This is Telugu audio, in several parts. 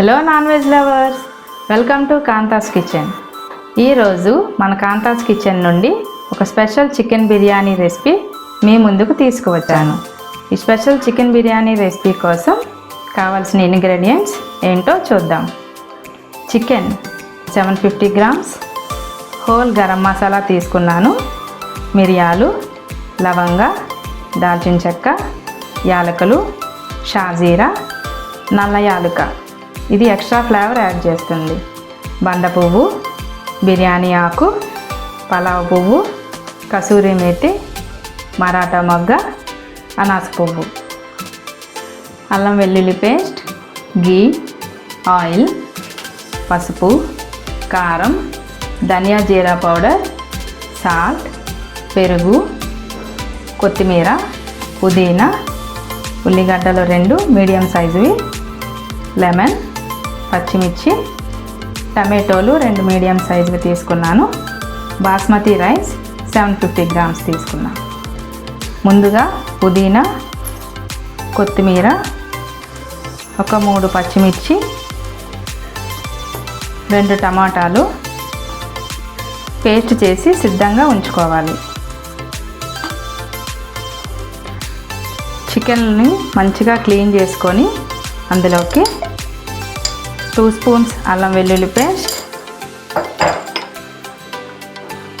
Hello non veg lovers welcome to Kanta's kitchen. ఈరోజు మన కాంతాస్ కిచెన్ నుండి ఒక స్పెషల్ చికెన్ బిర్యానీ రెసిపీ మీ ముందుకు తీసుకువచ్చాను. ఈ స్పెషల్ చికెన్ బిర్యానీ రెసిపీ కోసం కావాల్సిన ఇంగ్రీడియంట్స్ ఏంటో చూద్దాం. Chicken seven fifty grams whole garam masala తీసుకున్నాను. మిరియాలు లవంగ దాల్చిన చెక్క యాలకులు షాజీరా నల్ల యాలుక. ఇది ఎక్స్ట్రా ఫ్లేవర్ యాడ్ చేస్తుంది. బండ పువ్వు బిర్యానీ ఆకు పలావ్ పువ్వు కసూరి మేతి మరాఠా మొగ్గ అనాస పువ్వు. అల్లం వెల్లుల్లి పేస్ట్ గీ ఆయిల్ పసుపు కారం ధనియా జీరా పౌడర్ సాల్ట్ పెరుగు కొత్తిమీర పుదీనా ఉల్లిగడ్డలు రెండు మీడియం సైజువి లెమన్ పచ్చిమిర్చి టమాటోలు రెండు మీడియం సైజు తీసుకున్నాను. Basmati rice seven fifty grams తీసుకున్నాను ముందుగా పుదీనా కొత్తిమీర ఒక మూడు పచ్చిమిర్చి రెండు టమాటాలు పేస్ట్ చేసి సిద్ధంగా ఉంచుకోవాలి. చికెన్ని మంచిగా క్లీన్ చేసుకొని అందులోకి టూ స్పూన్స్ అల్లం వెల్లుల్లి పేస్ట్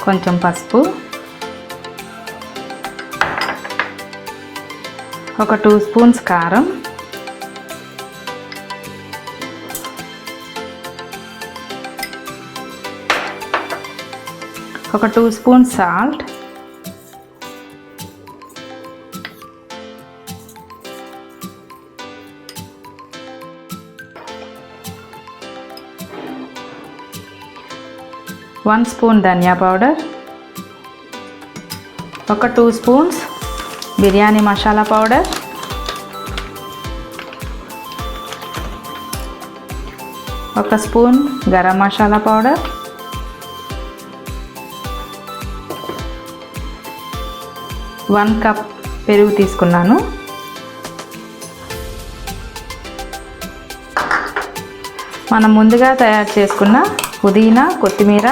కొంచెం పసుపు ఒక టూ స్పూన్స్ కారం ఒక two spoons salt one spoon ధనియా పౌడర్ ఒక two spoons biryani masala powder ఒక spoon garam masala powder one cup పెరుగు తీసుకున్నాను. మనం ముందుగా తయారు చేసుకున్న పుదీనా కొత్తిమీర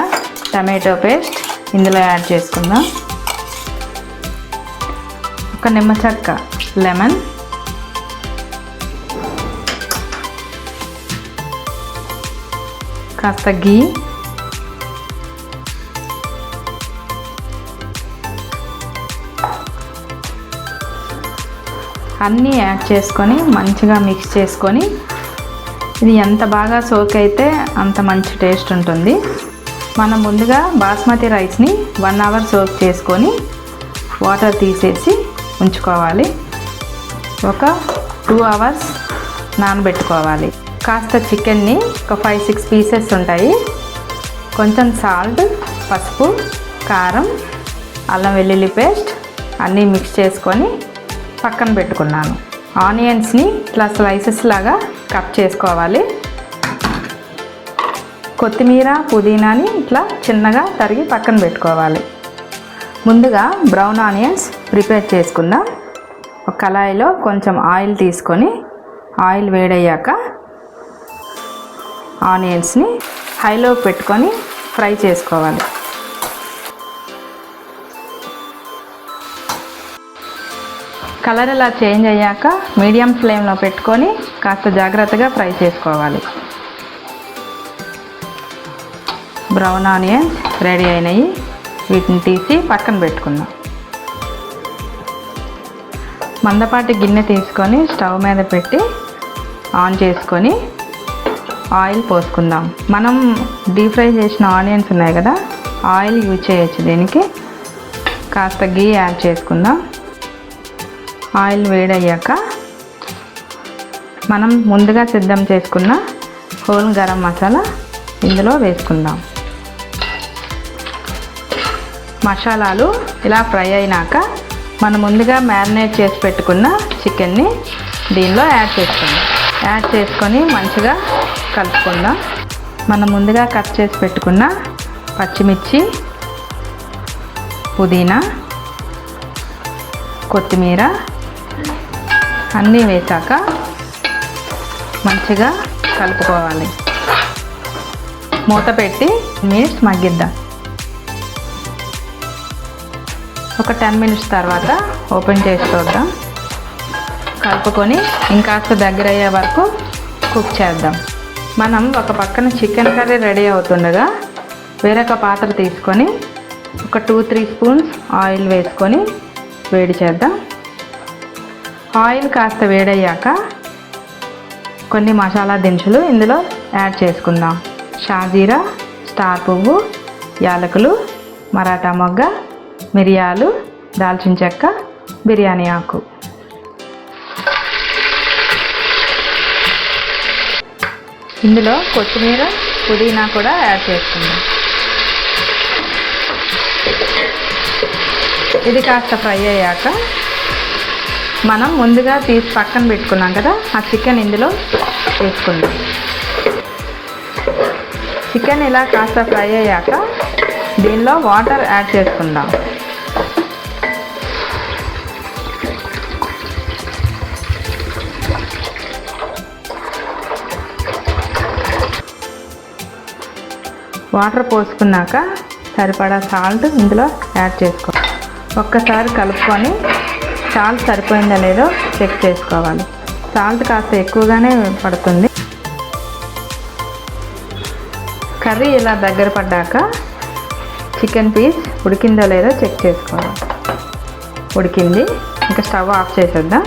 టమాటో పేస్ట్ ఇందులో యాడ్ చేసుకుందాం. ఒక నిమ్మ చెక్క లెమన్. కాస్త గీ అన్నీ యాడ్ చేసుకొని మంచిగా మిక్స్ చేసుకొని ఇది ఎంత బాగా సోక్ అయితే అంత మంచి టేస్ట్ ఉంటుంది. మనం ముందుగా బాస్మతి రైస్ని వన్ అవర్ సోక్ చేసుకొని వాటర్ తీసేసి ఉంచుకోవాలి. ఒక టూ అవర్స్ నానబెట్టుకోవాలి. కాస్త చికెన్ని ఒక ఫైవ్ సిక్స్ పీసెస్ ఉంటాయి. కొంచెం సాల్ట్ పసుపు కారం అల్లం వెల్లుల్లి పేస్ట్ అన్నీ మిక్స్ చేసుకొని పక్కన పెట్టుకున్నాను. ఆనియన్స్ని ఇట్లా స్లైసెస్ లాగా కట్ చేసుకోవాలి. కొత్తిమీర పుదీనాని ఇట్లా చిన్నగా తరిగి పక్కన పెట్టుకోవాలి. ముందుగా బ్రౌన్ ఆనియన్స్ ప్రిపేర్ చేసుకుందాం. ఒక కళాయిలో కొంచెం ఆయిల్ తీసుకొని ఆయిల్ వేడయ్యాక ఆనియన్స్ని హైలో పెట్టుకొని ఫ్రై చేసుకోవాలి. కలర్ ఇలా చేంజ్ అయ్యాక మీడియం ఫ్లేమ్లో పెట్టుకొని కాస్త జాగ్రత్తగా ఫ్రై చేసుకోవాలి. బ్రౌన్ ఆనియన్స్ రెడీ అయినాయి. వీటిని తీసి పక్కన పెట్టుకుందాం. మందపాటి గిన్నె తీసుకొని స్టవ్ మీద పెట్టి ఆన్ చేసుకొని ఆయిల్ పోసుకుందాం. మనం డీప్ ఫ్రై చేసిన ఆనియన్స్ ఉన్నాయి కదా ఆయిల్ యూజ్ చేయొచ్చు దీనికి. కాస్త గీ యాడ్ చేసుకుందాం. ఆయిల్ వేడయ్యాక మనం ముందుగా సిద్ధం చేసుకున్న హోల్ గరం మసాలా ఇందులో వేసుకుందాం. మసాలాలు ఇలా ఫ్రై అయినాక మనం ముందుగా మ్యారినేట్ చేసి పెట్టుకున్న చికెన్ని దీనిలో యాడ్ చేసుకుందాం. యాడ్ చేసుకొని మంచిగా కలుపుకుందాం. మనం ముందుగా కట్ చేసి పెట్టుకున్న పచ్చిమిర్చి పుదీనా కొత్తిమీర అన్నీ వేసాక మంచిగా కలుపుకోవాలి. మూత పెట్టి మినిట్స్ మగ్గిద్దాం. ఒక టెన్ మినిట్స్ తర్వాత ఓపెన్ చేసి చూద్దాం. కలుపుకొని ఇంకాస్త దగ్గర అయ్యే వరకు కుక్ చేద్దాం. మనం ఒక పక్కన చికెన్ కర్రీ రెడీ అవుతుండగా వేరొక పాత్ర తీసుకొని ఒక టూ త్రీ స్పూన్స్ ఆయిల్ వేసుకొని వేడి చేద్దాం. ఆయిల్ కాస్త వేడయ్యాక కొన్ని మసాలా దినుసులు ఇందులో యాడ్ చేసుకుందాం. షాజీరా స్టార్ పువ్వు యాలకులు మరాఠా మొగ్గ మిరియాలు దాల్చిన చెక్క బిర్యానీ ఆకు. ఇందులో కొత్తిమీర పుదీనా కూడా యాడ్ చేసుకుందాం. ఇది కాస్త ఫ్రై అయ్యాక మనం ముందుగా తీసి పక్కన పెట్టుకున్నాం కదా ఆ చికెన్ ఇందులో వేసుకుందాం. చికెన్ ఇలా కాస్త ఫ్రై అయ్యాక దీనిలో వాటర్ యాడ్ చేసుకుందాం. వాటర్ పోసుకున్నాక సరిపడా సాల్ట్ ఇందులో యాడ్ చేసుకో ఒక్కసారి కలుపుకొని సాల్ట్ సరిపోయిందో లేదో చెక్ చేసుకోవాలి. సాల్ట్ కాస్త ఎక్కువగానే పడుతుంది. కర్రీ ఇలా దగ్గర పడ్డాక చికెన్ పీస్ ఉడికిందో లేదో చెక్ చేసుకోవాలి. ఉడికింది. ఇంకా స్టవ్ ఆఫ్ చేసేద్దాం.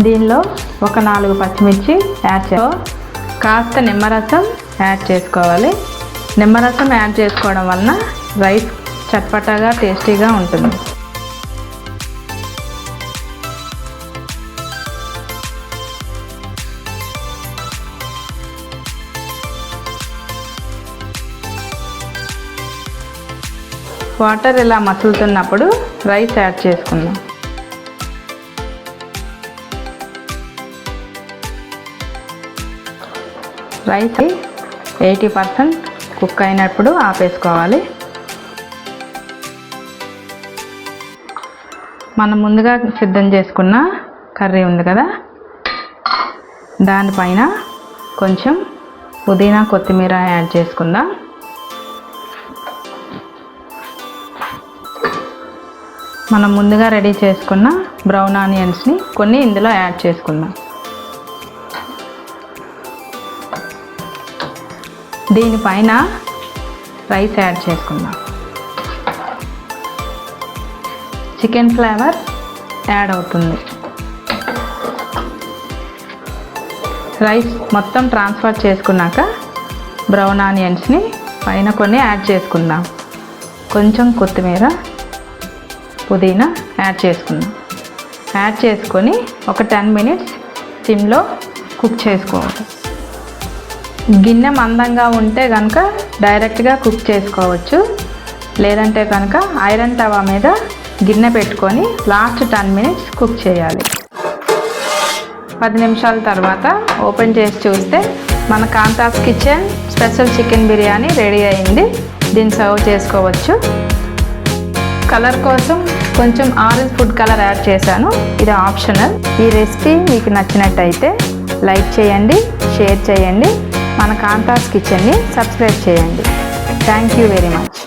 దీనిలో ఒక నాలుగు పచ్చిమిర్చి యాడ్ చే కాస్త నిమ్మరసం యాడ్ చేసుకోవాలి. నిమ్మరసం యాడ్ చేసుకోవడం వలన రైస్ చట్పటాగా టేస్టీగా ఉంటుంది. వాటర్ ఇలా మసులుతున్నప్పుడు రైస్ యాడ్ చేసుకుందాం. రైస్ ఎయిటీ పర్సెంట్ కుక్ అయినప్పుడు ఆపేసుకోవాలి. మనం ముందుగా సిద్ధం చేసుకున్న కర్రీ ఉంది కదా? దానిపైన కొంచెం పుదీనా కొత్తిమీర యాడ్ చేసుకుందాం. మనం ముందుగా రెడీ చేసుకున్న బ్రౌన్ ఆనియన్స్ని కొన్ని ఇందులో యాడ్ చేసుకుందాం. దీనిపైన రైస్ యాడ్ చేసుకుందాం. చికెన్ ఫ్లేవర్ యాడ్ అవుతుంది. రైస్ మొత్తం ట్రాన్స్ఫర్ చేసుకున్నాక బ్రౌన్ ఆనియన్స్ని పైన కొన్ని యాడ్ చేసుకుందాం. కొంచెం కొత్తిమీర పుదీనా యాడ్ చేసుకుందాం. యాడ్ చేసుకొని ఒక టెన్ మినిట్స్ సిమ్లో కుక్ చేసుకోవాలి. గిన్నె మందంగా ఉంటే కనుక డైరెక్ట్గా కుక్ చేసుకోవచ్చు. లేదంటే కనుక ఐరన్ తవా మీద గిన్నె పెట్టుకొని లాస్ట్ టెన్ మినిట్స్ కుక్ చేయాలి. పది నిమిషాల తర్వాత ఓపెన్ చేసి చూస్తే మన Kantha's kitchen special chicken biryani ready అయింది. దీన్ని సర్వ్ చేసుకోవచ్చు. కలర్ కోసం కొంచెం ఆరెంజ్ ఫుడ్ కలర్ యాడ్ చేశాను. ఇది ఆప్షనల్. ఈ రెసిపీ మీకు నచ్చినట్టయితే లైక్ చేయండి షేర్ చేయండి. మన కాంతాస్ కిచెన్ని సబ్స్క్రైబ్ చేయండి. Thank you very much.